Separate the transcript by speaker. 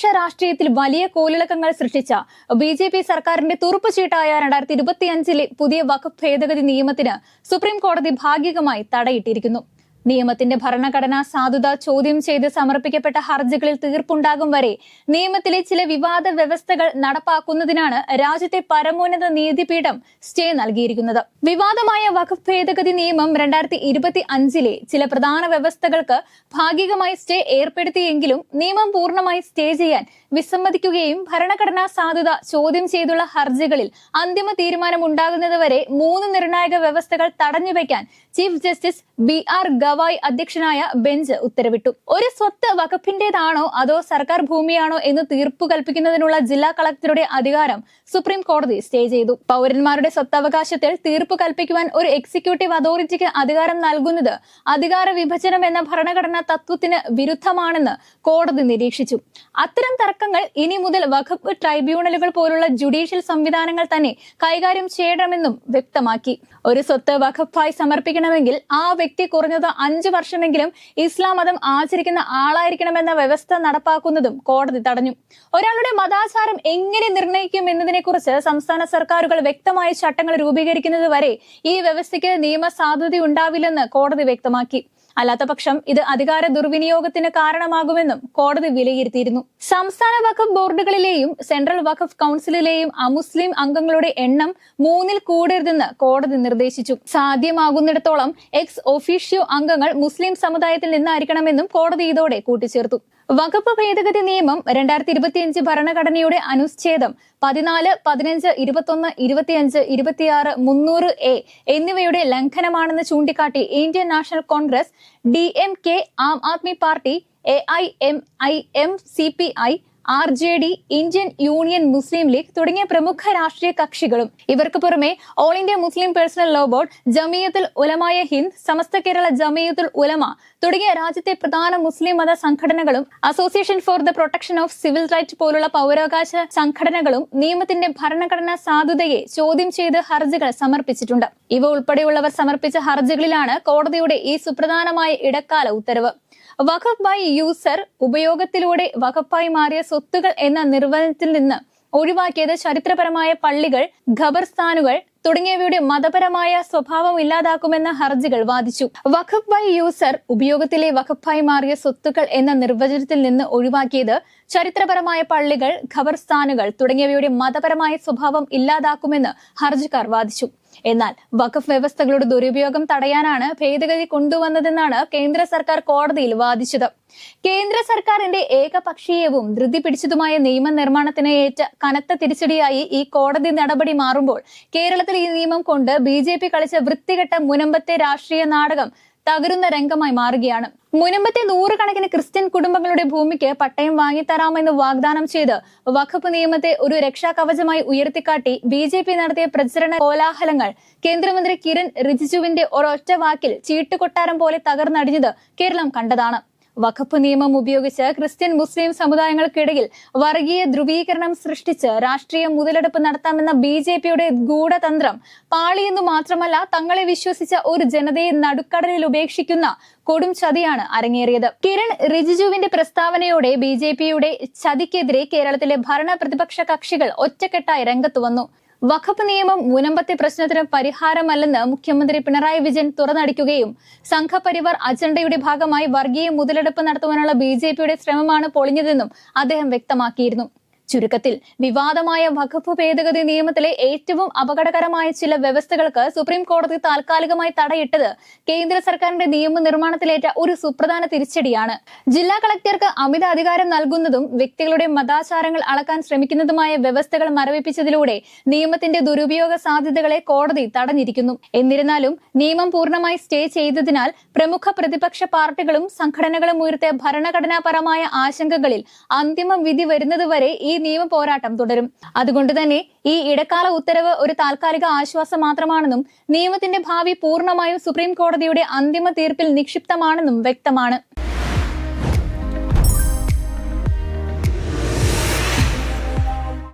Speaker 1: ന്യൂനപക്ഷ രാഷ്ട്രീയത്തിൽ വലിയ കോലിളക്കങ്ങൾ സൃഷ്ടിച്ച ബി ജെ പി സർക്കാരിന്റെ തുറുപ്പുചീട്ടായ രണ്ടായിരത്തി ഇരുപത്തിയഞ്ചിലെ പുതിയ വഖഫ് ഭേദഗതി നിയമത്തിന് സുപ്രീം കോടതി ഭാഗികമായി തടയിട്ടിരിക്കുന്നു. നിയമത്തിന്റെ ഭരണഘടനാ സാധുത ചോദ്യം ചെയ്ത് സമർപ്പിക്കപ്പെട്ട ഹർജികളിൽ തീർപ്പുണ്ടാകും വരെ നിയമത്തിലെ ചില വിവാദ വ്യവസ്ഥകൾ നടപ്പാക്കുന്നതിനാണ് രാജ്യത്തെ പരമോന്നത നീതിപീഠം സ്റ്റേ നൽകിയിരിക്കുന്നത്. വിവാദമായ വഖഫ് ഭേദഗതി നിയമം രണ്ടായിരത്തി ഇരുപത്തി അഞ്ചിലെ ചില പ്രധാന വ്യവസ്ഥകൾക്ക് ഭാഗികമായി സ്റ്റേ ഏർപ്പെടുത്തിയെങ്കിലും നിയമം പൂർണമായി സ്റ്റേ ചെയ്യാൻ വിസമ്മതിക്കുകയും ഭരണഘടനാ സാധുത ചോദ്യം ചെയ്തുള്ള ഹർജികളിൽ അന്തിമ തീരുമാനമുണ്ടാകുന്നതുവരെ മൂന്ന് നിർണായക വ്യവസ്ഥകൾ തടഞ്ഞുവെക്കാൻ chief justice B R Gavai അധ്യക്ഷനായ ബെഞ്ച് ഉത്തരവിട്ടു. ഒരു സ്വത്ത് വകുപ്പിന്റേതാണോ അതോ സർക്കാർ ഭൂമിയാണോ എന്ന് തീർപ്പ് കൽപ്പിക്കുന്നതിനുള്ള ജില്ലാ കളക്ടറുടെ അധികാരം സുപ്രീം കോടതി സ്റ്റേ ചെയ്തു. പൗരന്മാരുടെ സ്വത്തവകാശത്തിൽ തീർപ്പ് കൽപ്പിക്കുവാൻ ഒരു എക്സിക്യൂട്ടീവ് അതോറിറ്റിക്ക് അധികാരം നൽകുന്നത് അധികാര വിഭജനം എന്ന ഭരണഘടനാ തത്വത്തിന് വിരുദ്ധമാണെന്ന് കോടതി നിരീക്ഷിച്ചു. അത്തരം തർക്കങ്ങൾ ഇനി മുതൽ വകുപ്പ് ട്രൈബ്യൂണലുകൾ പോലുള്ള ജുഡീഷ്യൽ സംവിധാനങ്ങൾ തന്നെ കൈകാര്യം ചെയ്യണമെന്നും വ്യക്തമാക്കി. ഒരു സ്വത്ത് വഖഫായി സമർപ്പിക്കണമെങ്കിൽ ആ വ്യക്തി കുറഞ്ഞത് അഞ്ചു വർഷമെങ്കിലും ഇസ്ലാം മതം ആചരിക്കുന്ന ആളായിരിക്കണമെന്ന വ്യവസ്ഥ നടപ്പാക്കുന്നതും കോടതി തടഞ്ഞു. ഒരാളുടെ മതാചാരം എങ്ങനെ നിർണയിക്കും എന്നതിനെക്കുറിച്ച് സംസ്ഥാന സർക്കാരുകൾ വ്യക്തമായ ചട്ടങ്ങൾ രൂപീകരിക്കുന്നത് വരെ ഈ വ്യവസ്ഥയ്ക്ക് നിയമസാധുത ഉണ്ടാവില്ലെന്ന് കോടതി വ്യക്തമാക്കി. അല്ലാത്ത പക്ഷം ഇത് അധികാര ദുർവിനിയോഗത്തിന് കാരണമാകുമെന്നും കോടതി വിലയിരുത്തിയിരുന്നു. സംസ്ഥാന വഖഫ് ബോർഡുകളിലെയും സെൻട്രൽ വഖഫ് കൗൺസിലിലെയും അമുസ്ലിം അംഗങ്ങളുടെ എണ്ണം മൂന്നിൽ കൂടരുതെന്ന് കോടതി നിർദ്ദേശിച്ചു. സാധ്യമാകുന്നിടത്തോളം എക്സ് ഒഫീഷ്യോ അംഗങ്ങൾ മുസ്ലിം സമുദായത്തിൽ നിന്നായിരിക്കണമെന്നും കോടതി ഇതോടെ കൂട്ടിച്ചേർത്തു. വകുപ്പ് ഭേദഗതി നിയമം രണ്ടായിരത്തി ഇരുപത്തിയഞ്ച് ഭരണഘടനയുടെ അനുച്ഛേദം പതിനാല് പതിനഞ്ച് ഇരുപത്തൊന്ന് ഇരുപത്തിയഞ്ച് ഇരുപത്തിയാറ് മുന്നൂറ് എ എന്നിവയുടെ ലംഘനമാണെന്ന് ചൂണ്ടിക്കാട്ടി Indian national Congress D M K Aam Aadmi party A I M I M C P I R J D Indian union Muslim league തുടങ്ങിയ പ്രമുഖ രാഷ്ട്രീയ കക്ഷികളും ഇവർക്ക് പുറമെ all India Muslim personal law board Jamiatul Ulama Hind Samastha Kerala Jamiatul Ulama തുടങ്ങിയ രാജ്യത്തെ പ്രധാന മുസ്ലിം മത സംഘടനകളും association for the protection of civil right പോലുള്ള പൗരാവകാശ സംഘടനകളും നിയമത്തിന്റെ ഭരണഘടനാ സാധുതയെ ചോദ്യം ചെയ്ത് ഹർജികൾ സമർപ്പിച്ചിട്ടുണ്ട്. ഇവ ഉൾപ്പെടെയുള്ളവർ സമർപ്പിച്ച ഹർജികളിലാണ് കോടതിയുടെ ഈ സുപ്രധാനമായ ഇടക്കാല ഉത്തരവ്. വഖഫ് ബൈ യൂസർ ഉപയോഗത്തിലൂടെ വഖഫായി മാറിയ സ്വത്തുകൾ എന്ന നിർവചനത്തിൽ നിന്ന് ഒഴിവാക്കിയത് ചരിത്രപരമായ പള്ളികൾ ഖബർസ്ഥാനുകൾ തുടങ്ങിയവയുടെ മതപരമായ സ്വഭാവം ഇല്ലാതാക്കുമെന്ന ഹർജികൾ വാദിച്ചു. വഖഫ് ബൈ യൂസർ ഉപയോഗത്തിലെ വഖഫായി മാറിയ സ്വത്തുക്കൾ എന്ന നിർവചനത്തിൽ നിന്ന് ഒഴിവാക്കിയത് ചരിത്രപരമായ പള്ളികൾ ഖബർസ്ഥാനുകൾ തുടങ്ങിയവയുടെ മതപരമായ സ്വഭാവം ഇല്ലാതാക്കുമെന്ന് ഹർജിക്കാർ വാദിച്ചു. എന്നാൽ വഖഫ് വ്യവസ്ഥകളുടെ ദുരുപയോഗം തടയാനാണ് ഭേദഗതി കൊണ്ടുവന്നതെന്നാണ് കേന്ദ്ര സർക്കാർ കോടതിയിൽ വാദിച്ചത്. കേന്ദ്ര സർക്കാരിന്റെ ഏകപക്ഷീയവും ധൃതി പിടിച്ചതുമായ നിയമനിർമ്മാണത്തിന് ഏറ്റ കനത്ത തിരിച്ചടിയായി ഈ കോടതി നടപടി മാറുമ്പോൾ കേരളത്തിൽ ഈ നിയമം കൊണ്ട് ബി കളിച്ച വൃത്തികെട്ട മുനമ്പത്തെ രാഷ്ട്രീയ നാടകം തകരുന്ന രംഗമായി മാറുകയാണ്. മുനമ്പത്തെ നൂറുകണക്കിന് ക്രിസ്ത്യൻ കുടുംബങ്ങളുടെ ഭൂമിക്ക് പട്ടയം വാങ്ങിത്തരാമെന്ന് വാഗ്ദാനം ചെയ്ത് വഖഫ് നിയമത്തെ ഒരു രക്ഷാകവചമായി ഉയർത്തിക്കാട്ടി ബി ജെ പി നടത്തിയ പ്രചരണ കോലാഹലങ്ങൾ കേന്ദ്രമന്ത്രി കിരൺ റിജിജുവിന്റെ ഒരൊറ്റ വാക്കിൽ ചീട്ടുകൊട്ടാരം പോലെ തകർന്നടിഞ്ഞത് കേരളം കണ്ടതാണ്. വഖഫ് നിയമം ഉപയോഗിച്ച് ക്രിസ്ത്യൻ മുസ്ലിം സമുദായങ്ങൾക്കിടയിൽ വർഗീയ ധ്രുവീകരണം സൃഷ്ടിച്ച് രാഷ്ട്രീയ മുതലെടുപ്പ് നടത്താമെന്ന ബി ജെ പിയുടെ ഗൂഢതന്ത്രം പാളിയെന്നു മാത്രമല്ല തങ്ങളെ വിശ്വസിച്ച ഒരു ജനതയെ നടുക്കടലിൽ ഉപേക്ഷിക്കുന്ന കൊടും ചതിയാണ് അരങ്ങേറിയത്. കിരൺ റിജിജുവിന്റെ പ്രസ്താവനയോടെ ബി ജെ പിയുടെ ചതിക്കെതിരെ കേരളത്തിലെ ഭരണ പ്രതിപക്ഷ കക്ഷികൾ ഒറ്റക്കെട്ടായി രംഗത്ത് വന്നു. വഖഫ് നിയമം മുനമ്പത്തെ പ്രശ്നത്തിന് പരിഹാരമല്ലെന്ന് മുഖ്യമന്ത്രി പിണറായി വിജയൻ തുറന്നടിക്കുകയും സംഘപരിവാർ അജണ്ടയുടെ ഭാഗമായി വർഗീയ മുതലെടുപ്പ് നടത്തുവാനുള്ള ബി ശ്രമമാണ് പൊളിഞ്ഞതെന്നും അദ്ദേഹം വ്യക്തമാക്കിയിരുന്നു. ചുരുക്കത്തിൽ വിവാദമായ വകുപ്പ് ഭേദഗതി നിയമത്തിലെ ഏറ്റവും അപകടകരമായ ചില വ്യവസ്ഥകൾക്ക് സുപ്രീം കോടതി താൽക്കാലികമായി തടയിട്ടത് കേന്ദ്ര സർക്കാരിന്റെ നിയമനിർമ്മാണത്തിലേറ്റ ഒരു സുപ്രധാന തിരിച്ചടിയാണ്. ജില്ലാ കളക്ടർക്ക് അമിത അധികാരം നൽകുന്നതും വ്യക്തികളുടെ മതാചാരങ്ങൾ അളക്കാൻ ശ്രമിക്കുന്നതുമായ വ്യവസ്ഥകൾ മരവിപ്പിച്ചതിലൂടെ നിയമത്തിന്റെ ദുരുപയോഗ സാധ്യതകളെ കോടതി തടഞ്ഞിരിക്കുന്നു. എന്നിരുന്നാലും നിയമം പൂർണമായി സ്റ്റേ ചെയ്തതിനാൽ പ്രമുഖ പ്രതിപക്ഷ പാർട്ടികളും സംഘടനകളും ഉയർത്തിയ ഭരണഘടനാപരമായ ആശങ്കകളിൽ അന്തിമ വിധി വരുന്നതുവരെ ഈ നിയമ പോരാട്ടം തുടരും. അതുകൊണ്ട് തന്നെ ഈ ഇടക്കാല ഉത്തരവ് ഒരു താൽക്കാലിക ആശ്വാസം മാത്രമാണെന്നും നിയമത്തിന്റെ ഭാവി പൂർണമായും സുപ്രീം കോടതിയുടെ അന്തിമ തീർപ്പിൽ നിക്ഷിപ്തമാണെന്നും വ്യക്തമാണ്.